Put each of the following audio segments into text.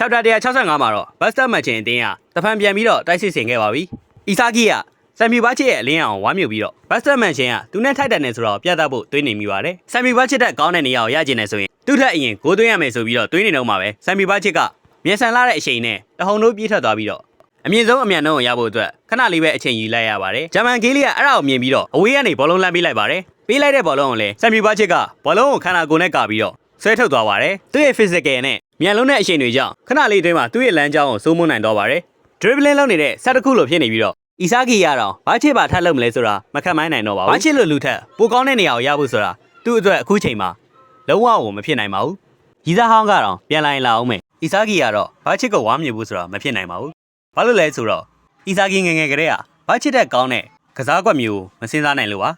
ချပ်တာ165မှာတော့ဘတ်စတာမတ်ချင်အတင်းကတဖန်ပြန်ပြီးတော့တိုက်စစ်ဆင်ခဲ့ပါပြီအီဆာဂီကဆမ်မီဘာချစ်ရဲ့အလင်းအောင်ဝါမြုပ်ပြီးတော့ဘတ်စတာမန်ချင်ကသူနဲ့ထိုက်တန်နေဆိုတော့ပြသဖို့တွေးနေမိပါတယ်ဆမ်မီဘာချစ်တဲ့ကောင်းတဲ့နေရာကိုရကျင်နေဆိုရင်သူ့ထက်အရင်ဂိုးသွင်းရမယ်ဆိုပြီးတော့တွေးနေတော့မှာပဲဆမ်မီဘာချစ်ကမြန်ဆန်လာတဲ့အချိန်နဲ့တဟုန်တို့ပြေးထွက်သွားပြီးတော့အမြင့်ဆုံးအမြန်နှုန်းကိုရဖို့အတွက်ခဏလေးပဲအချိန်ယူလိုက်ရပါတယ်ဂျာမန်ဂေးလီကအဲ့ဒါကိုမြင်ပြီးတော့အဝေးကနေဘောလုံးလမ်းပေးလိုက်ပါတယ်ပေးလိုက်တဲ့ဘောလုံးကိုလည်းဆမ်မီဘာချစ်ကဘောလုံးကိုခန္ဓာကိုယ်နဲ့ကာပြီးတော့ ဆွဲထုတ်သွားပါတယ်သူ့ရဲ့ physical နဲ့မြန်လုံးတဲ့အချိန်တွေကြောင့်ခဏလေးအတွင်းမှာသူ့ရဲ့လမ်းကြောင်းကိုစိုးမိုးနိုင်တော့ပါတယ် dribbling လုပ်နေတဲ့ဆက်တစ်ခုလိုဖြစ်နေပြီးတော့အီဆာဂီရတော့ဘာချစ်ပါထပ်လုပ်မလဲဆိုတာမခက်မိုင်းနိုင်တော့ပါဘူးဘာချစ်လို့လူထက်ပိုကောင်းတဲ့နေရာကိုရဖို့ဆိုတာသူ့အတွက်အခုချိန်မှာလုံးဝကိုမဖြစ်နိုင်ပါဘူးရီစားဟောင်းကတော့ပြန်လာရင်လာအောင်မယ်အီဆာဂီကတော့ဘာချစ်ကိုဝါမြူဖို့ဆိုတာမဖြစ်နိုင်ပါဘူးဘာလို့လဲဆိုတော့အီဆာဂီငယ်ငယ်ကလေးကဘာချစ်တဲ့ကောင်းတဲ့ကစားကွက်မျိုးကိုမစင်စားနိုင်လို့ပါ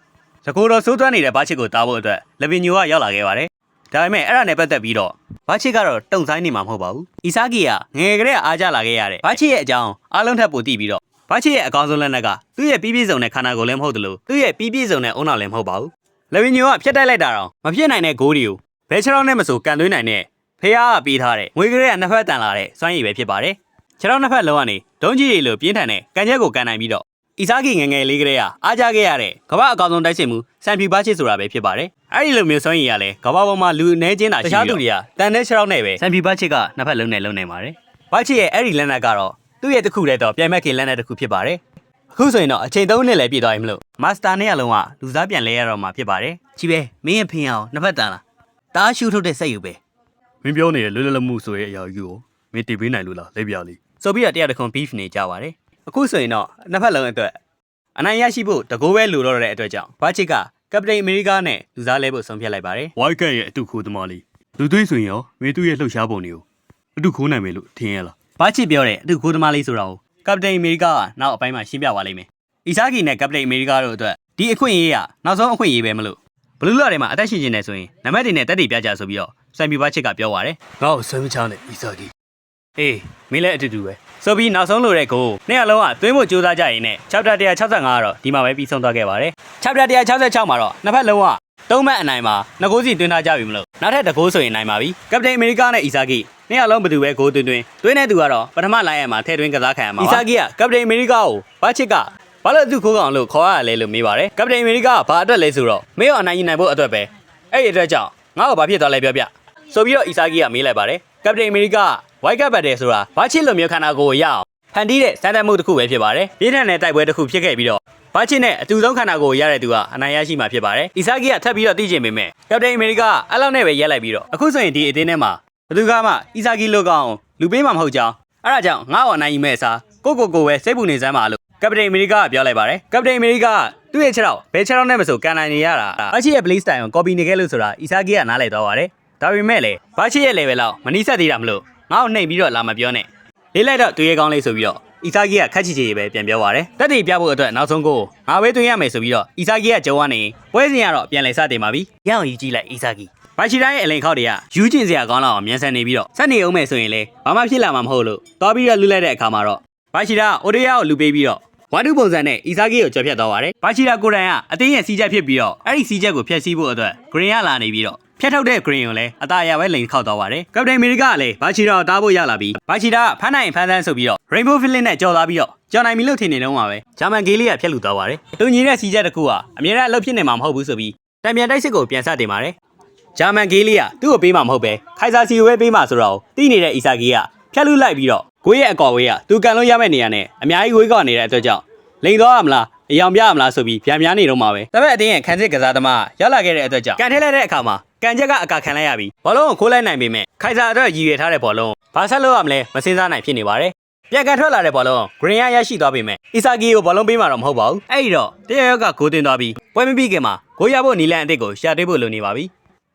တကူတော်စိုးသွမ်းနေတဲ့ဘာချစ်ကိုတားဖို့အတွက်လဗင်ညိုကရောက်လာခဲ့ပါတယ် ဒါပေမဲ့အဲ့ဒါနဲ့ပတ်သက်ပြီးတော့ဘာချစ်ကတော့တုံဆိုင်နေမှာမဟုတ်ပါဘူးအီဆာဂီကငယ်ငယ်ကလေးကအားကြလာခဲ့ရတဲ့ဘာချစ်ရဲ့အကြောင်းအားလုံးထပ်ပိုသိပြီးတော့ဘာချစ်ရဲ့အကောင်းဆုံးလက်နက်ကသူ့ရဲ့ပြီးပြည့်စုံတဲ့ခန္ဓာကိုယ်လည်းမဟုတ်သလိုသူ့ရဲ့ပြီးပြည့်စုံတဲ့အုံနောက်လည်းမဟုတ်ပါဘူး။လေဗီညိုကဖျက်တိုက်လိုက်တာတော့မဖြစ်နိုင်တဲ့ဂိုးတွေကိုဘဲချောင်းနဲ့မဆိုကန်သွင်းနိုင်တဲ့ဖះကပေးထားတဲ့ငွေကလေးကနှစ်ဖက်တန်လာတဲ့စွမ်းရည်ပဲဖြစ်ပါတယ်။ခြေထောက်နှစ်ဖက်လုံးကနေဒုံးကြီးတွေလိုပြင်းထန်တဲ့ကန်ချက်ကိုကန်နိုင်ပြီးတော့ အီဆာဂီငယ်ငယ်လေးကလေးကအားကြခဲ့ရတဲ့ကမ္ဘာအကောင်းဆုံးတိုက်စစ်မှုစံဖြူဘာချစ်ဆိုတာပဲဖြစ်ပါတယ်။အဲဒီလိုမျိုးစွမ်းရည်ရလဲကမ္ဘာပေါ်မှာလူအနေချင်းတာရှိပြီးတော့တခြားသူတွေကတန်တဲ့ခြေထောက်နဲ့ပဲစံဖြူဘာချစ်ကနှစ်ဖက်လုံးနဲ့လုံးနိုင်ပါတယ်။ဘာချစ်ရဲ့အဲ့ဒီလက်နက်ကတော့သူ့ရဲ့တစ်ခုတည်းတော့ပြိုင်မက်ခင်လက်နက်တစ်ခုဖြစ်ပါတယ်။အခုဆိုရင်တော့အချိန်၃နှစ်လည်းပြည့်သွားပြီမလို့မာစတာနဲ့ရလုံးကလူစားပြန်လဲရတော့မှာဖြစ်ပါတယ်ကြီးပဲမင်းရဲ့ဖင်အောင်နှစ်ဖက်တန်လားတားရှူထုတ်တဲ့စက်ယူပဲမင်းပြောနေတဲ့လွတ်လပ်လပ်မှုဆိုတဲ့အရာကြီးကိုမင်းတည်ပေးနိုင်လို့လားလက်ပြလေးဆိုပြီးတော့တရားတစ်ခွန် beef နေကြပါတယ် အခုဆိုရင်တော့နှစ်ဖက်လုံးအတွက်အနိုင်ရရှိဖို့တကိုးပဲလိုတော့တဲ့အတွက်ကြောင့်ဘာချစ်ကကပတိန်အမေရိကနဲ့လူစားလဲဖို့ဆုံးဖြတ်လိုက်ပါတယ်ဝိုက်ကတ်ရဲ့အတုခိုးသမားလေးလူသွေးဆိုရင်ရောမင်းသူ့ရဲ့လှုပ်ရှားပုံတွေကိုအတုခိုးနိုင်မယ်လို့ထင်ရလားဘာချစ်ပြောတဲ့အတူခိုးသမားလေးဆိုတာကိုကပတိန်အမေရိကကနောက်အပိုင်းမှာရှင်းပြပါလိမ့်မယ်အီဆာဂီနဲ့ကပတိန်အမေရိကတို့အတွက်ဒီအခွင့်အရေးကနောက်ဆုံးအခွင့်အရေးပဲမလို့ဘလူးလာတွေမှာအသက်ရှင်နေတယ်ဆိုရင်နံပါတ်တွေနဲ့တက်တည်ပြကြဆိုပြီးတော့စံပြဘာချစ်ကပြောပါတယ်ငါ့ကိုဆွဲမချနဲ့အီစာဂီအေးမင်းလည်းအတူတူပဲ ဆိုပြီးနောက်ဆုံးလိုတဲ့ကိုနှစ်ရလုံးကသွင်းဖို့ကြိုးစားကြရင်နဲ့ chapter 165ကတော့ဒီမှာပဲပြီးဆုံးသွားခဲ့ပါတယ် chapter 166မှာတော့နှစ်ဖက်လုံးကသုံးမှတ်အနိုင်မှာငကိုးစီတွင်းထားကြပြီမလို့နောက်ထပ်တကိုးဆိုရင်နိုင်ပါပြီကပတိန်အမေရိကနဲ့အီဆာဂီနှစ်ရလုံးဘယ်သူပဲဂိုးသွင်းသွင်းသွင်းတဲ့သူကတော့ပထမလိုင်းရမှာထဲသွင်းကစားခံရမှာပါအီဆာဂီကကပတိန်အမေရိကကိုဘာချစ်ကဘာလို့သူခိုးကောင်လို့ခေါ်ရလဲလို့မေးပါတယ်ကပတိန်အမေရိကကဘာအတွက်လဲဆိုတော့မင်းရောအနိုင်ယူနိုင်ဖို့အတွက်ပဲအဲ့ဒီအတွက်ကြောင့်ငါ့ကိုဘာဖြစ်သွားလဲပြောပြဆိုပြီးတော့အီဆာဂီကမေးလိုက်ပါတယ်ကပတိန်အမေရိက ဝိုက်ကပ်ပတ်တယ်ဆိုတာဘာချစ်လိုမျိုးခန္ဓာကိုယ်ကိုရအောင်ဖန်တီးတဲ့စံတတ်မှုတစ်ခုပဲဖြစ်ပါတယ်။ပြင်းထန်တဲ့တိုက်ပွဲတစ်ခုဖြစ်ခဲ့ပြီးတော့ဘာချစ်နဲ့အတူဆုံးခန္ဓာကိုယ်ရတဲ့သူကအနိုင်ရရှိမှာဖြစ်ပါတယ်။အီဆာဂီကထပ်ပြီးတော့သိချင်ပေမဲ့ကပတိန်အမေရိကအဲ့လောက်နဲ့ပဲရက်လိုက်ပြီးတော့အခုဆိုရင်ဒီအသင်းထဲမှာဘယ်သူကမှအီဆာဂီလိုကောင်လူပေးမှာမဟုတ်ကြောင်းအဲ့ဒါကြောင့်ငါ့ော်နိုင်ယူမဲ့အစားကိုကိုကိုပဲစိတ်ပူနေစမ်းပါလို့ကပတိန်အမေရိကကပြောလိုက်ပါတယ်။ကပတိန်အမေရိကကသူ့ရဲ့ခြေထောက်ဘယ်ခြေထောက်နဲ့မဆိုကန်နိုင်နေရတာဘာချစ်ရဲ့ play style ကို copy နေခဲ့လို့ဆိုတာအီဆာဂီကနားလည်သွားပါတယ်။ဒါပေမဲ့လေဘာချစ်ရဲ့ level လောက်မနီးစပ်သေးတာမလို့ ငါ့ကိုနှိမ်ပြီးတော့လာမပြောနဲ့လေးလိုက်တော့သူရဲကောင်းလေးဆိုပြီးတော့အီဆာဂီကခက်ချီချီပဲပြန်ပြောပါတယ်တက်တီပြဖို့အတွက်နောက်ဆုံးကိုငါပဲတွင်ရမယ်ဆိုပြီးတော့အီဆာဂီကကြုံကနေပွဲစဉ်ကတော့ပြန်လည်စတင်ပါပြီရအောင်ယူကြည့်လိုက်အီဆာဂီဘာချီတိုင်းရဲ့အလိန်ခောက်တွေကယူကျင်စရာကောင်းလောက်အောင်မြန်ဆန်နေပြီးတော့ဆက်နေအောင်မယ်ဆိုရင်လေဘာမှဖြစ်လာမှာမဟုတ်လို့တော်ပြီးတော့လူလိုက်တဲ့အခါမှာတော့ဘာချီတာအိုဒေယာကိုလူပေးပြီးတော့ဝမ်တူပုံစံနဲ့အီဆာဂီကိုကြော်ဖြတ်သွားပါတယ်ဘာချီတာကိုတိုင်ကအတင်းရဲ့စီးချက်ဖြစ်ပြီးတော့အဲ့ဒီစီးချက်ကိုဖျက်ဆီးဖို့အတွက်ဂရင်ကလာနေပြီးတော့ ဖျက်ထုတ်တဲ့ green ကိုလည်းအตาရပဲလိန်ခောက်သွားပါတယ်ကပတိန်အမေရိကကလည်းဘာချီတာကိုတားဖို့ရလာပြီးဘာချီတာကဖမ်းနိုင်ရင်ဖမ်းသန်းဆိုပြီးတော့ rainbow feeling နဲ့ကြော်သွားပြီးတော့ကြော်နိုင်ပြီလို့ထင်နေတော့မှာပဲဂျာမန်ဂေးလေးကဖျက်လူသွားပါတယ်သူညီတဲ့စီးချက်တစ်ခုကအမြဲတမ်းအလုပ်ဖြစ်နေမှာမဟုတ်ဘူးဆိုပြီးတံပြန်တိုက်စစ်ကိုပြန်ဆက်တင်ပါတယ်ဂျာမန်ဂေးလေးကသူ့ကိုပေးမှာမဟုတ်ပဲခိုင်ဆာစီကိုပဲပေးမှာဆိုတော့တီးနေတဲ့အီဆာဂီကဖျက်လူလိုက်ပြီးတော့ကိုယ့်ရဲ့အကော်ဝေးကသူကန်လို့ရမယ့်နေရာနဲ့အများကြီးဝေးကောက်နေတဲ့အတွက်ကြောင့်လိန်သွားရမလားအယောင်ပြရမလားဆိုပြီးပြန်များနေတော့မှာပဲဒါပေမဲ့အတင်းရဲ့ခန်းစစ်ကစားသမားရောက်လာခဲ့တဲ့အတွက်ကြောင့်ကန်ထဲလိုက်တဲ့အခါမှာ ကန်ချက်ကအကာခံလိုက်ရပြီးဘောလုံးကိုခိုးလိုက်နိုင်ပေမဲ့ခိုင်ဆာအတွက်ရည်ရွယ်ထားတဲ့ဘောလုံးဘာဆက်လို့ရမလဲမစင်စားနိုင်ဖြစ်နေပါတယ်ပြန်ကန်ထွက်လာတဲ့ဘောလုံးဂရင်ရရရှိသွားပေမဲ့အီဆာဂီကိုဘောလုံးပေးမှာတော့မဟုတ်ပါဘူးအဲ့ဒီတော့တရရောက်ကဂိုးတင်သွားပြီးပွဲမပြီးခင်မှာဂိုးရဖို့နီလန်အစ်စ်ကိုရှာတွေးဖို့လိုနေပါပြီ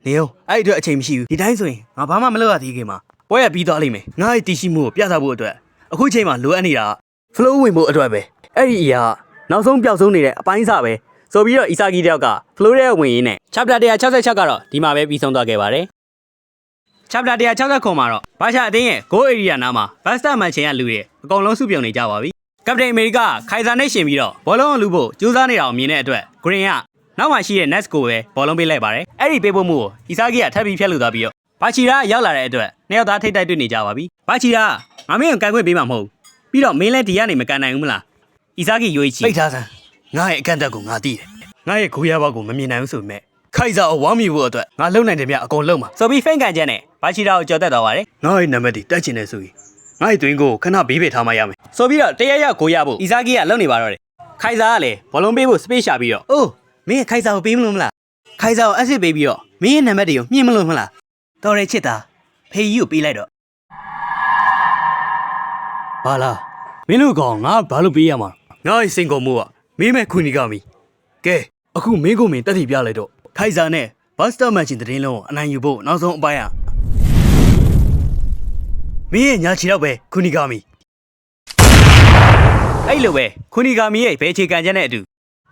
နေအောင်အဲ့ဒီအတွက်အချိန်မရှိဘူးဒီတိုင်းဆိုရင်ငါဘာမှမလုပ်ရသေးခင်မှာပွဲရပြီးသွားလိမ့်မယ်ငါ့ရဲ့တည်ရှိမှုကိုပြသဖို့အတွက်အခုချိန်မှာလိုအပ်နေတာက flow ဝင်ဖို့အတွက်ပဲအဲ့ဒီအရာကနောက်ဆုံးပျောက်ဆုံးနေတဲ့အပိုင်းစပဲ ဆိုပြီးတော့အီဆာဂီတယောက်က flow ရဲ့ဝင်ရင်းနဲ့ chapter 166ကတော့ဒီမှာပဲပြီးဆုံးသွားခဲ့ပါတယ် chapter 169မှာတော့ဘာရှာအတင်းရဲ့ go area နားမှာ Buster မှန်ချင်ရလူတွေအကုန်လုံးစုပြုံနေကြပါပြီကပတိန်အမေရိကခိုင်ဆာနဲ့ရှင်ပြီးတော့ဘောလုံးကိုလူဖို့ကြိုးစားနေတာကိုမြင်တဲ့အတွက် green ကနောက်မှရှိတဲ့ nets ကိုပဲဘောလုံးပေးလိုက်ပါတယ်အဲ့ဒီပေးဖို့မှုကိုအီဆာဂီကထပ်ပြီးဖျက်လို့သွားပြီးတော့ဘာချီရာရောက်လာတဲ့အတွက်နှစ်ယောက်သားထိတ်တိုက်တွေ့နေကြပါပြီဘာချီရာငါမင်းကိုကန်ခွင့်ပေးမှာမဟုတ်ဘူးပြီးတော့မင်းလည်းဒီကနေမကန်နိုင်ဘူးမလားအီဇာကီယိုအီချီပိတ်ထားစမ်း ငါရဲ့အကန့်အသတ်ကိုငါသိတယ်ငါရဲ့ခိုးရပေါက်ကိုမမြင်နိုင်ဘူးဆိုပေမဲ့ခိုက်စာကိုဝမ်းမြူဖို့အတွက်ငါလုံနိုင်တယ်မြအကုန်လုံမှာဆိုပြီးဖိန်ကန်ချက်နဲ့ဘာချီရာကိုကြော်တက်သွားပါတယ်ငါရဲ့နံပါတ်တွေတက်ချင်တယ်ဆိုရင်ငါ့ရဲ့တွင်ကိုခဏဘေးဘေးထားမှရမယ်ဆိုပြီးတော့တရက်ရောက်ကိုရဖို့အီဇာကီကလုံနေပါတော့တယ်ခိုင်စာကလည်းဘောလုံးပေးဖို့စပေးရှာပြီးတော့အိုးမင်းခိုင်စာကိုပေးမလို့မလားခိုင်စာကိုအက်စစ်ပေးပြီးတော့မင်းရဲ့နံပါတ်တွေကိုမြှင့်မလို့မလားတော်ရဲချစ်တာဖေကြီးကိုပေးလိုက်တော့ဘာလားမင်းတို့ကောင်ငါဘာလို့ပေးရမှာငါ့ရဲ့စင်ကုန်မှုက မင်းမဲ့ခွနီကမီကဲအခုမင်းကိုမင်းတက်တည်ပြလိုက်တော့ခိုက်စာနဲ့ဘတ်စတာမန်ချင်းတရင်လုံးကိုအနိုင်ယူဖို့နောက်ဆုံးအပိုင်းอ่ะမင်းရဲ့ညာချီတော့ပဲခွနီကမီအဲ့လိုပဲခွနီဂါမီရဲ့ဘဲချေကန်ချက်နဲ့အတူ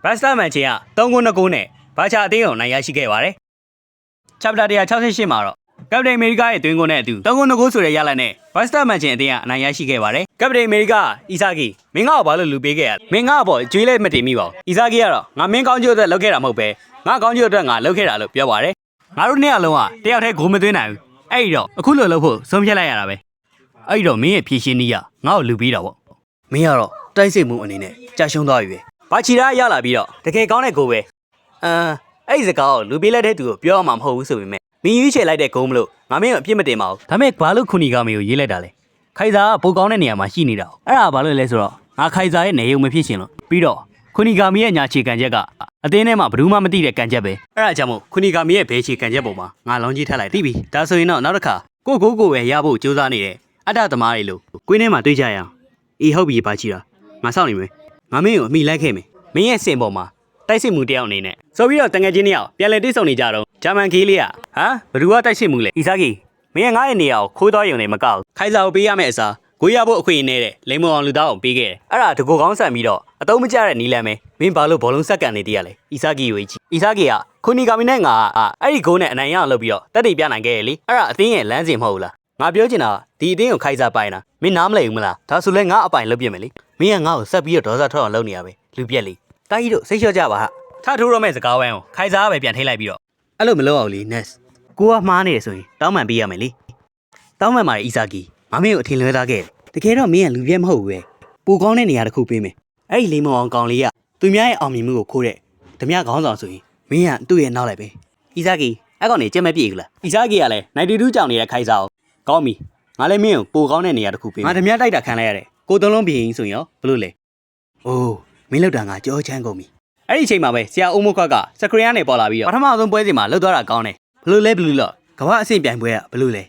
ဘတ်စတာမန်ချင်းက3ခု2ခုနဲ့ဘာချာအသေးအောင်နိုင်ရရှိခဲ့ပါတယ်။ chapter 168မှာတော့ ကပတိန်အမေရိကရဲ့တွင်းကုန်းနဲ့အတူ3ခု2ခုဆိုတဲ့ရလဒ်နဲ့ဘတ်စတာမန်ချင်းအသေးကအနိုင်ရရှိခဲ့ပါတယ်။ကပတိန်အမေရိကအီဇာကီမင်းငါ့ကိုဘာလို့လူပေးခဲ့ရလဲ။မင်းငါ့အပေါ်အကျွေးလည်းမတင်မိပါဘူး။အီဇာကီကတော့ငါမင်းကောင်းကျိုးအတွက်လုပ်ခဲ့တာမဟုတ်ပဲငါကောင်းကျိုးအတွက်ငါလုပ်ခဲ့တာလို့ပြောပါတယ်။ငါတို့နှစ်ယောက်လုံးကတယောက်တည်းဂိုးမသွင်းနိုင်ဘူး။အဲ့ဒီတော့အခုလိုလုပ်ဖို့ဆုံးဖြတ်လိုက်ရတာပဲ။အဲ့တော့မင်းရဲ့ဖြည့်ရှင်းနည်းကငါ့ကိုလူပေးတာပေါ့မင်းကတော့တိုက်စစ်မှုအနေနဲ့ကြာရှုံးသွားပြီပဲဘာချီရာရောက်လာပြီးတော့တကယ်ကောင်းတဲ့ကိုပဲအမ်အဲ့ဒီစကားကိုလူပေးလိုက်တဲ့သူကိုပြောရမှာမဟုတ်ဘူးဆိုပေမဲ့ မင်းရွေးချယ်လိုက်တဲ့ဂုံးမလို့ငါမင်းကိုအပြစ်မတင်ပါဘူးဒါမဲ့ဘာလို့ခွနီကမီကိုရေးလိုက်တာလဲခိုက်စာကပိုကောင်းတဲ့နေရာမှာရှိနေတာ။အဲ့ဒါဘာလို့လဲဆိုတော့ငါခိုက်စာရဲ့နေရုံမဖြစ်ရှင်လို့ပြီးတော့ခွနီကမီရဲ့ညာချေကန်ချက်ကအတင်းထဲမှာဘယ်သူမှမသိတဲ့ကန်ချက်ပဲအဲ့ဒါကြောင့်မို့ခုနီကမီရဲ့ဘဲချီကန်ချက်ပုံမှာငါလောင်းကြီးထပ်လိုက်။သိပြီဒါဆိုရင်တော့နောက်တစ်ခါကိုကိုကိုပဲရဖို့ကြိုးစားနေတဲ့အတ္တသမားတွေလို့ကွင်းထဲမှာတွေ့ကြရအောင်အေးဟုတ်ပြီဘာချီရာငါစောင့်နေမယ်ငါမင်းကိုအမိလိုက်ခဲ့မယ်မင်းရဲ့စင်ပေါ်မှာ တိုက်စစ်မှုတယောက်အနေနဲ့ဆိုပြီးတော့တငယ်ချင်းတယောက်ပြန်လည်တိတ်ဆုံနေကြတော့ဂျာမန်ကီးလေးကဟမ်ဘယ်သူကတိုက်စစ်မှုလဲအီဇာကီမင်းကငါ့ရဲ့နေရာကိုခိုးသွားရုံနဲ့မကောက်ဘူးခိုင်စာကိုပေးရမယ့်အစားကိုရဖို့အခွင့်အရေးနဲ့တဲ့လိမ္မော်အောင်လူသားအောင်ပေးခဲ့တယ်အဲ့ဒါတကူကောင်းဆန်ပြီးတော့အတုံးမကျတဲ့နီလန်ပဲမင်းဘာလို့ဘောလုံးဆက်ကန်နေတည်းရလဲအီဇာကီကိုကြီးအီဇာကီကခုနီကာမီနဲ့ငါကအဲ့ဒီဂိုးနဲ့အနိုင်ရအောင်လုပ်ပြီးတော့တက်တိပြနိုင်ခဲ့ရလေအဲ့ဒါအသင်းရဲ့လမ်းစဉ်မဟုတ်ဘူးလားငါပြောချင်တာကဒီအသင်းကိုခိုင်စာပိုင်တာမင်းနားမလည်ဘူးမလားဒါဆိုလဲငါအပိုင်လုပ်ပြမယ်လေမင်းကငါ့ကိုဆက်ပြီးတော့ဒေါသထွက်အောင်လုပ်နေရပဲလူပြက်လေ တာကြီးတို့စိတ်လျှော့ကြပါဟာထထိုးတော့မဲ့စကားဝိုင်းကိုခိုင်စာကပဲပြန်ထိလိုက်ပြီးတော့အဲ့လိုမလုပ်အောင်လေ Ness ကိုကမှားနေတယ်ဆိုရင်တောင်းပန်ပေးရမယ်လေတောင်းပန်ပါတယ်အီဇာကီမမင်းကိုအထင်လွဲသားခဲ့တယ်တကယ်တော့မင်းကလူပြက်မဟုတ်ဘူးပဲပူကောင်းတဲ့နေရာတစ်ခုပေးမယ်အဲ့ဒီလိမ္မော်အောင်ကောင်လေးကသူများရဲ့အောင်မြင်မှုကိုခိုးတဲ့ဓမြခေါင်းဆောင်ဆိုရင်မင်းကသူ့ရဲ့နောက်လိုက်ပဲအီဇာကီအဲ့ကောင်နေကြက်မပြေဘူးလားအီဇာကီကလည်း92ကြောင်နေတဲ့ခိုင်စာကိုကောင်းပြီငါလည်းမင်းကိုပူကောင်းတဲ့နေရာတစ်ခုပေးမယ်ငါဓမြတိုက်တာခံလိုက်ရတယ်ကိုသုံးလုံးပြင်းဆိုရင်ရောဘလို့လဲအိုး မင်းလောက်တာငါကြောချမ်းကုန်ပြီအဲ့ဒီအချိန်မှာပဲဆရာဦးမခွက်ကစကရီယာနဲ့ပေါ်လာပြီးတော့ပထမဆုံးပွဲစဉ်မှာလှုပ်သွားတာကောင်းတယ်ဘလို့လဲဘလို့လော့ကမ္ဘာအဆင့်ပြိုင်ပွဲကဘလို့လဲ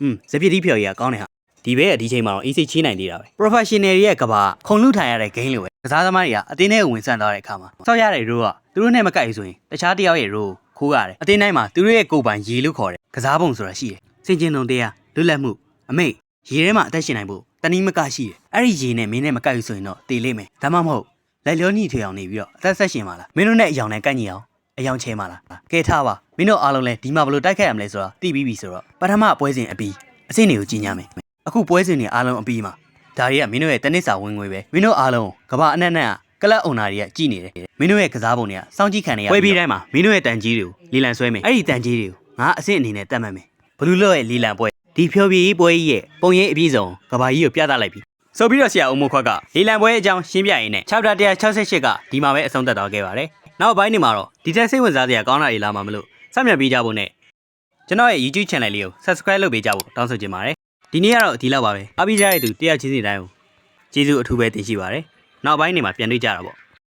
อืมစပစ်တီးဖြော်ကြီးကကောင်းတယ်ဟာဒီဘဲကဒီချိန်မှာတော့ easy ချီးနိုင်သေးတာပဲ professional ရဲ့ကမ္ဘာခုံလူထိုင်ရတဲ့ game လိုပဲကစားသမားတွေကအတင်းနဲ့ဝင်ဆန့်သွားတဲ့အခါမှာစောက်ရတဲ့ role ကသူတို့နဲ့မကိုက်ဘူးဆိုရင်တခြားတစ်ယောက်ရဲ့ role ကိုခိုးရတယ်အတင်းတိုင်းမှာသူတို့ရဲ့ကိုယ်ပိုင်ရေလို့ခေါ်တယ်ကစားပုံဆိုတာရှိတယ်စင်ကျင်တုံတရားလွတ်လပ်မှုအမိတ်ရေထဲမှာအသက်ရှင်နိုင်ဖို့တနည်းမကရှိတယ်အဲ့ဒီရေနဲ့မင်းနဲ့မကိုက်ဘူးဆိုရင်တော့တည်လိမ့်မယ်ဒါမှမဟုတ် လက်လျောညှိထွေအောင်နေပြီးတော့အသက်ဆက်ရှင်ပါလားမင်းတို့နဲ့အယောင်နဲ့ကန့်ညီအောင်အယောင်ချဲပါလားကဲထားပါမင်းတို့အားလုံးလည်းဒီမှာဘယ်လိုတိုက်ခိုက်ရမလဲဆိုတော့သိပြီးပြီဆိုတော့ပထမပွဲစဉ်အပြီးအဆင့်တွေကိုကြီးညာမယ်အခုပွဲစဉ်တွေအားလုံးအပြီးမှာဒါတွေကမင်းတို့ရဲ့တနစ်စာဝင်ငွေပဲမင်းတို့အားလုံးကဘာအနက်နက်ကလပ်အုံနာတွေကကြည်နေတယ်မင်းတို့ရဲ့ကစားပုံတွေကစောင့်ကြည့်ခံနေရပွဲပြီးတိုင်းမှာမင်းတို့ရဲ့တန်ကြီးတွေကိုလီလံဆွဲမယ်အဲ့ဒီတန်ကြီးတွေကိုငါအဆင့်အနေနဲ့တတ်မှတ်မယ်ဘလူးလော့ရဲ့လီလံပွဲဒီဖြောပြရေးပွဲကြီးရဲ့ပုံရိပ်အပြည့်စုံကဘာကြီးကိုပြသလိုက်ပြီ ဆိုပြီးတော့ဆရာဦးမိုးခွက်ကလီလံပွဲအကြောင်းရှင်းပြရင်းနဲ့ chapter 168ကဒီမှာပဲအဆုံးသတ်သွားခဲ့ပါတယ်။နောက်ပိုင်းနေမှာတော့ဒီတက်စိတ်ဝင်စားစရာကောင်းတာတွေလာမှာမလို့စမ်းမြတ်ပေးကြဖို့နဲ့ကျွန်တော်ရဲ့ YouTube channel လေးကို subscribe လုပ်ပေးကြဖို့တောင်းဆိုချင်ပါတယ်။ဒီနေ့ကတော့ဒီလောက်ပါပဲ။အားပေးကြတဲ့သူတရားချင်းစီတိုင်းကိုကျေးဇူးအထူးပဲတင်ရှိပါတယ်။နောက်ပိုင်းနေမှာပြန်တွေ့ကြတာပေါ့။